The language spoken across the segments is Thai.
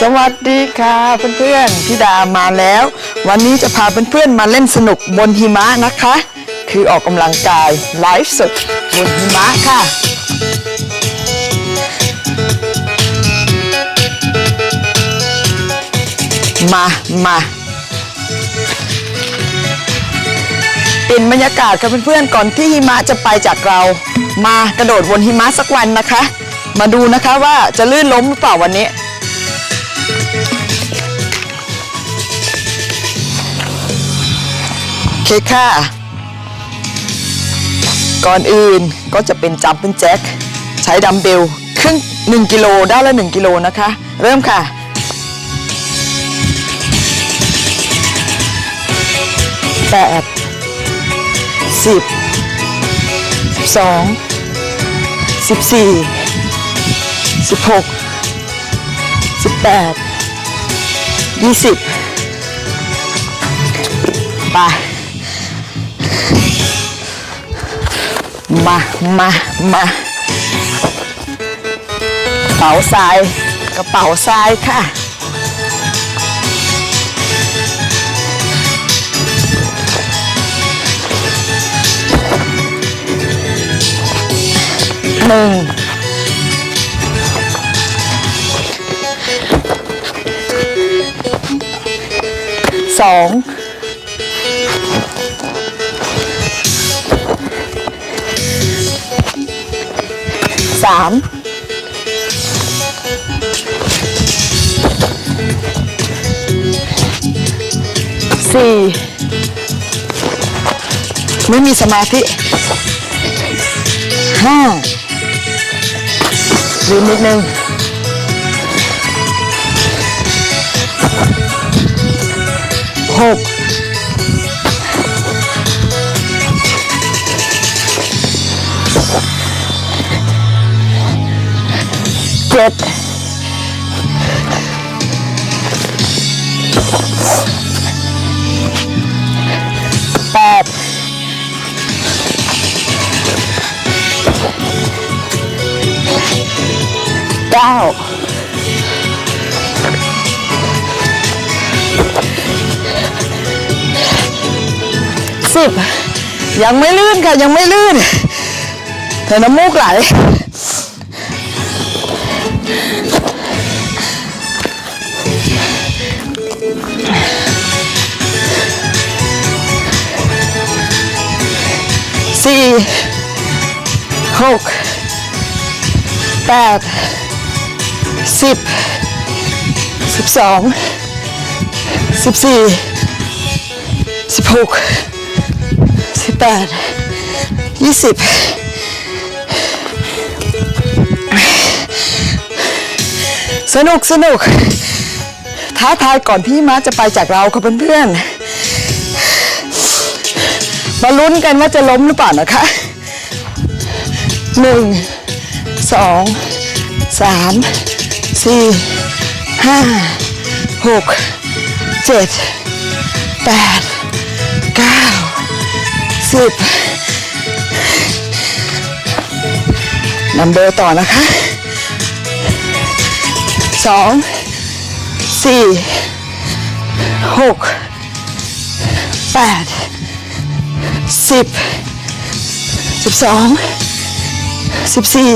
สวัสดีค่ะเพื่อนๆพี่ดามาแล้ว วันนี้จะพาเพื่อนๆมาเล่นสนุกบนหิมะนะคะ คือออกกำลังกายไลฟ์สดบนหิมะค่ะ มามาเป็นบรรยากาศกับเพื่อนๆก่อนที่หิมะจะไปจากเรา มากระโดดบนหิมะสักวันนะคะ มาดูนะคะว่าจะลื่นล้มหรือเปล่าวันนี้ เคค่ะ ก่อนอื่นก็จะเป็นจัมเป็นแจ็คใช้ดัมเบลครึ่ง1กิโลด้านละ 1 กิโลนะคะ เริ่มค่ะแปดสิบสองสิบสี่สิบหกสิบแปดยี่สิบไป มา มา มากระเป๋าทรายกระเป๋าทรายค่ะ หนึ่ง สองามสี่ไม่มีสมาธิห้าลืมนิดนึงหก จ็ดแปดเก้าสิบยังไม่ลื่นค่ะ ยังไม่ลื่นแต่น้ำมูกไหล สี่หกแปดสิบสิบสองสิบสี่สิบหกสิบแปดยี่สิบ สนุกสนุกท้าทายก่อนที่ม้าจะไปจากเราค่ะเพื่อนๆมาลุ้นกันว่าจะล้มหรือเปล่านะคะหนึ่งสองสามสี่ห้าหกเจ็ดแปดเก้าสิบนัมเบอร์ต่อนะคะ สองสี่หกแปดสิบสิบสองสิบสี่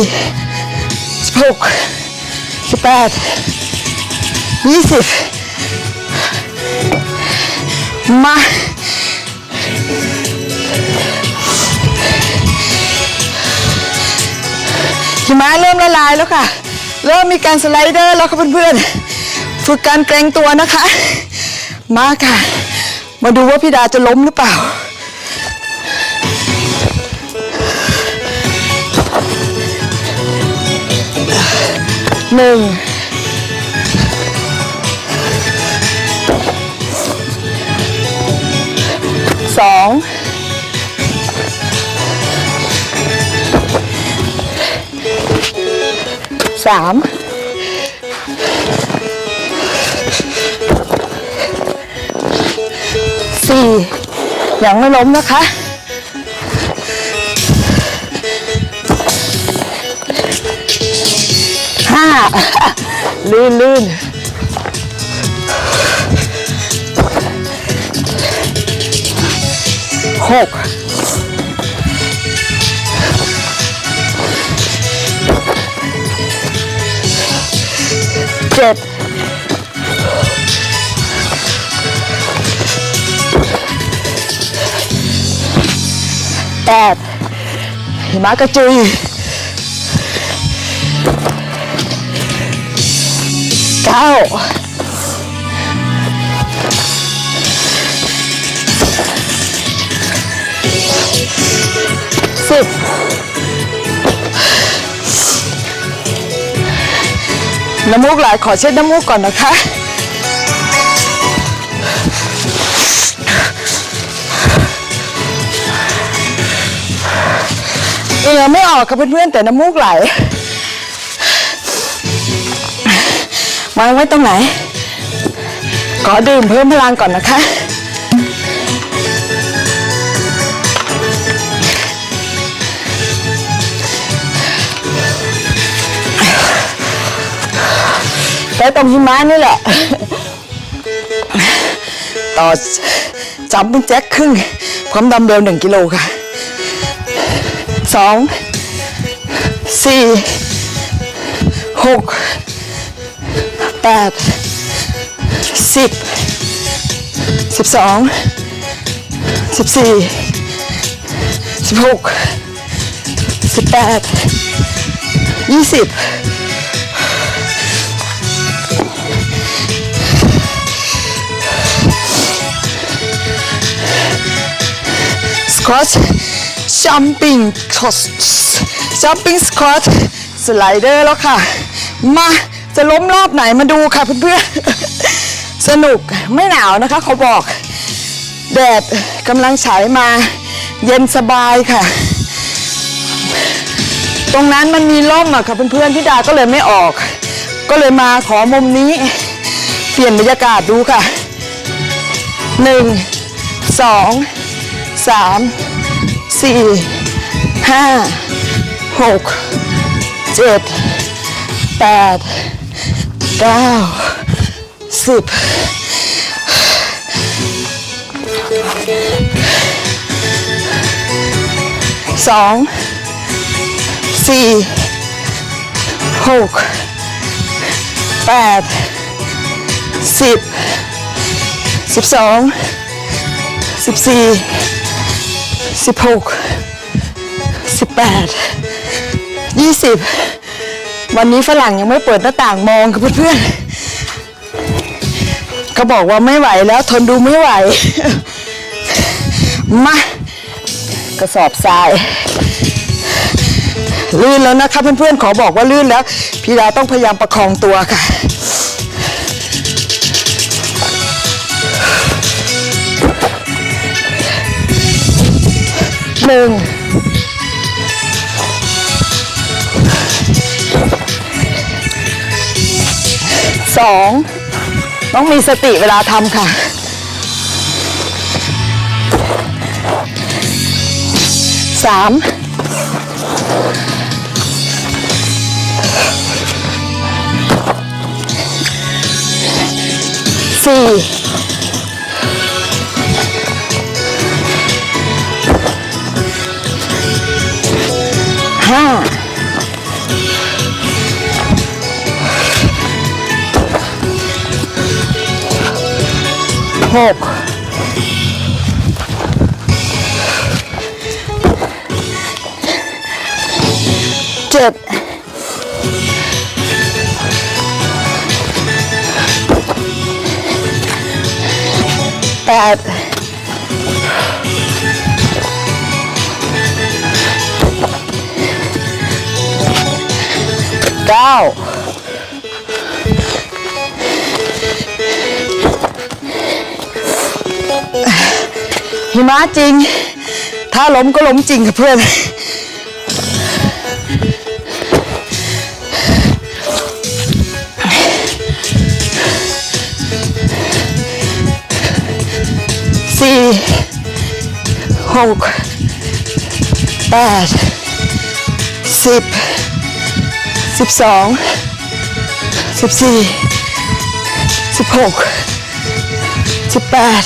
สิบหกสิบแปดยี่สิบมาหิมะเริ่มละลายแล้วค่ะ เริ่มมีการสไลเดอร์แล้วค่ะเพื่อนๆ ฝึกการเกรงตัวนะคะ มาค่ะ มาดูว่าพี่ดาจะล้มหรือเปล่า หนึ่ง สอง สามสี่ยังไม่ล้มนะคะ ห้าลื่นลื่นหก จ็ดแปดหิมะกระจุยเก้าสิบ น้ำมูกไหลขอเช็ดน้ำมูกก่อนนะคะ เอือไม่ออกค่ะเพื่อนๆแต่น้ำมูกไหลวางไว้ตรงไหน ขอดื่มเพิ่มพลังก่อนนะคะ ช้ตรงหิมะนี่แหละ ต่อจับเป็นแจ็คครึ่งความดัมเบลหนึ่งกิโลค่ะสองสี่หกแปดสิบสิบสองสิบสี่สิบหกสิบแปดยี่สิบ สควอช jumping jumping squat สไลเดอร์แล้วค่ะ มาจะล้มรอบไหนมาดูค่ะเพื่อนๆ สนุกไม่หนาวนะคะเขาบอก แดดกำลังฉายมาเย็นสบายค่ะ ตรงนั้นมันมีร่มอะค่ะเพื่อนๆพี่ดาก็เลยไม่ออก ก็เลยมาขอมุมนี้ เปลี่ยนบรรยากาศดูค่ะหนึ่งสอง สามสี่ห้าหกเจ็ดแปดเก้าสิบสองสี่หกแปดสิบสิบสองสิบสี่ สิบหกสิบแปดยี่สิบวันนี้ฝรั่งยังไม่เปิดหน้าต่างมองค่ะเพื่อนๆเขาบอกว่าไม่ไหวแล้วทนดูไม่ไหว มากระสอบทราย ลื่นแล้วนะคะเพื่อนๆขอบอกว่าลื่นแล้ว พี่ดาต้องพยายามประคองตัวค่ะ หนึ่งสองต้องมีสติเวลาทำค่ะ สามสี่ หกเจ็ดแปดเก้า หิมะจริง ถ้าล้มก็ล้มจริงค่ะเพื่อน สี่หกแปดสิบสิบสองสิบสี่สิบหกสิบแปด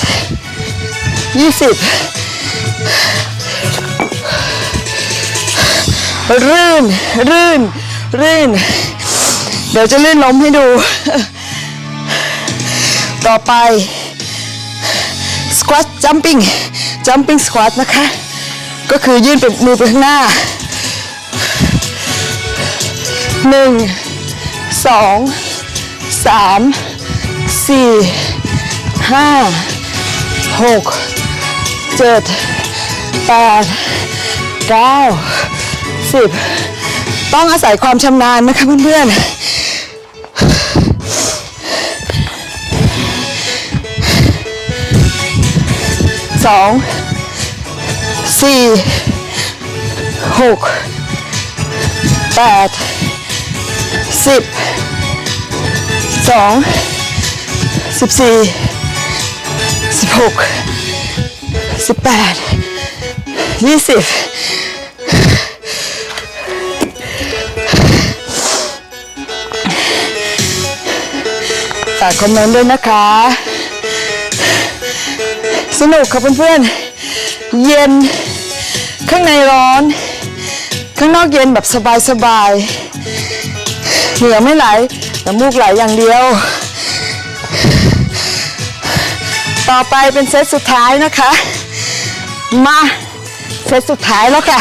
ยี่สิบรื่น รื่น รื่น เดี๋ยวจะลื่นล้มให้ดู ต่อไป squat jumping jumping squat นะคะ ก็คือยื่นเป็นมือไปข้างหน้าหนึ่งสองสามสี่ห้าหก เจ็ดแปดเก้าสิบต้องอาศัยความชำนาญนะคะเพื่อนๆสองสี่หกแปดสิบสองสิบสี่สิบหก สิบแปดยี่สิบฝากคอมเมนต์ด้วยนะคะ สนุกค่ะเพื่อนๆ เย็น ข้างในร้อน ข้างนอกเย็นแบบสบายๆ เหงื่อไม่ไหลแต่มูกไหลอย่างเดียว ต่อไปเป็นเซตสุดท้ายนะคะ มาเซตสุดท้ายแล้วค่ะ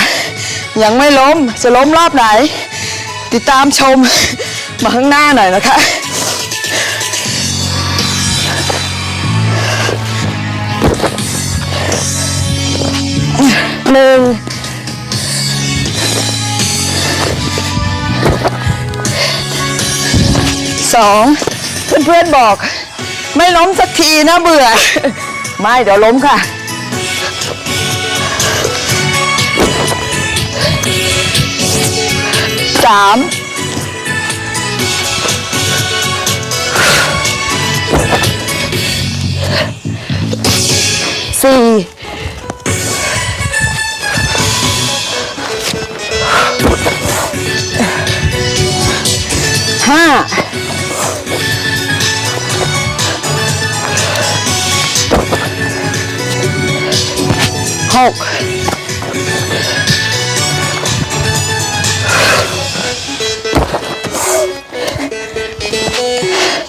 ยังไม่ล้มจะล้มรอบไหน ติดตามชมมาข้างหน้าหน่อยนะคะหนึ่งสองเพื่อนๆบอก ไม่ล้มสักทีนะเบื่อ ไม่เดี๋ยวล้มค่ะ สามสี่ห้าหก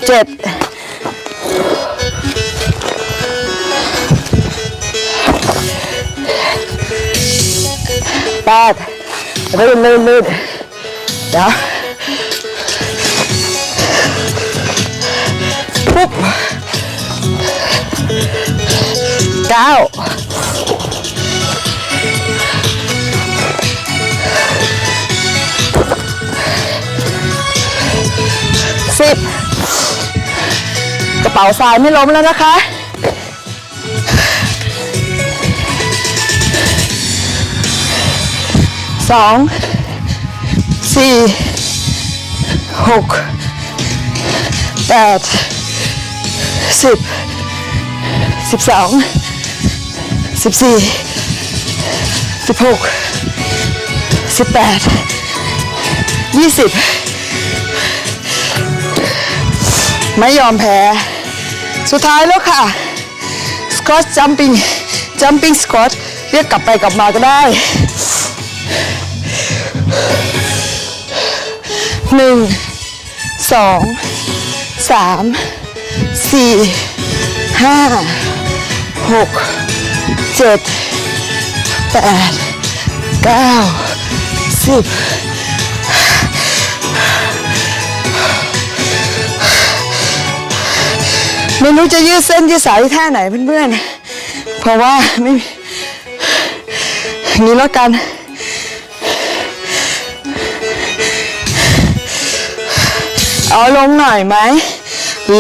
เจ็ดแปดลื่นลื่นลื่นเดี๋ยวปุ๊บเก้า เป๋าทรายไม่ล้มแล้วนะคะ สอง สี่ หก แปด สิบ สิบสอง สิบสี่ สิบหก สิบแปด ยี่สิบไม่ยอมแพ้ สุดท้ายแล้วค่ะ squat jumping jumping squat เรียกกลับไปกลับมาก็ได้หนึ่งสองสามสี่ห้าหกเจ็ดแปดเก้าสิบ ไม่รู้จะยืดเส้นยืดสายท่าไหนเพื่อนๆ เพราะว่าไม่มีนี้แล้วกัน เอาลงหน่อยไหม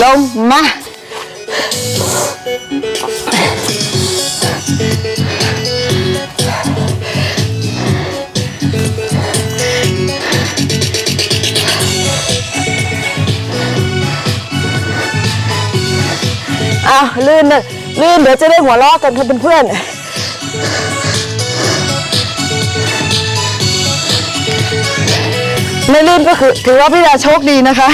ลงมา อ้าวลื่นเลยลื่นเดี๋ยวจะได้หัวเราะกันค่ะเพื่อนๆไม่ลื่นก็คือถือว่าพี่ดาโชคดีนะคะ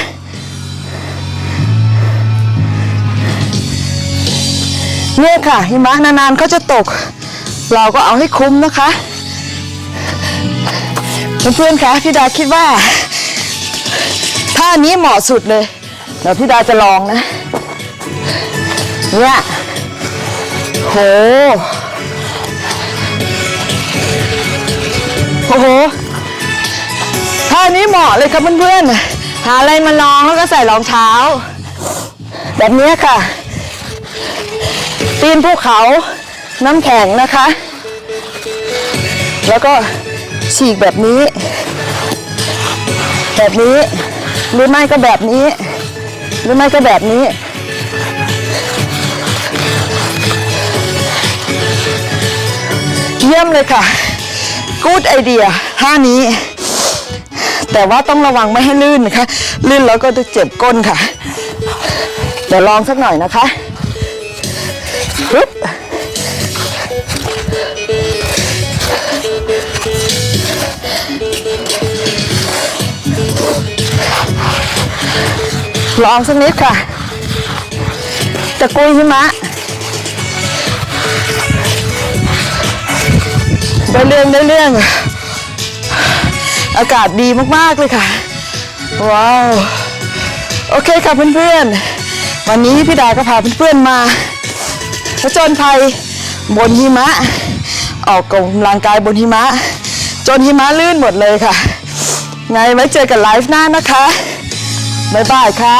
เนี่ยค่ะหิมะนานๆเขาจะตก เราก็เอาให้คุ้มนะคะ เพื่อนๆคะพี่ดาคิดว่าท่านี้เหมาะสุดเลยเดี๋ยวพี่ดาจะลองนะ เนี่ยโหโอ้โหท่านี้เหมาะเลยครับเพื่อนๆ หาอะไรมาลองแล้วก็ใส่รองเท้า แบบนี้ค่ะ ปีนภูเขาน้ำแข็งนะคะ แล้วก็ฉีกแบบนี้ แบบนี้ หรือไม่ก็แบบนี้ หรือไม่ก็แบบนี้ เยี่ยมเลยค่ะ กูดไอเดียท่านี้ แต่ว่าต้องระวังไม่ให้ลื่นนะคะ ลื่นแล้วก็จะเจ็บก้นค่ะ เดี๋ยวลองสักหน่อยนะคะปึ๊บลองสักนิดค่ะตะกุยหิมะ ได้เรื่องได้เรื่อง อากาศดีมากๆเลยค่ะ ว้าว โอเคค่ะเพื่อนๆ วันนี้พี่ดาก็พาเพื่อนๆมาผจญภัยบนหิมะ ออกกำลังกายบนหิมะ จนหิมะลื่นหมดเลยค่ะ ไงไว้เจอกันไลฟ์หน้านะคะ บ๊ายบายค่ะ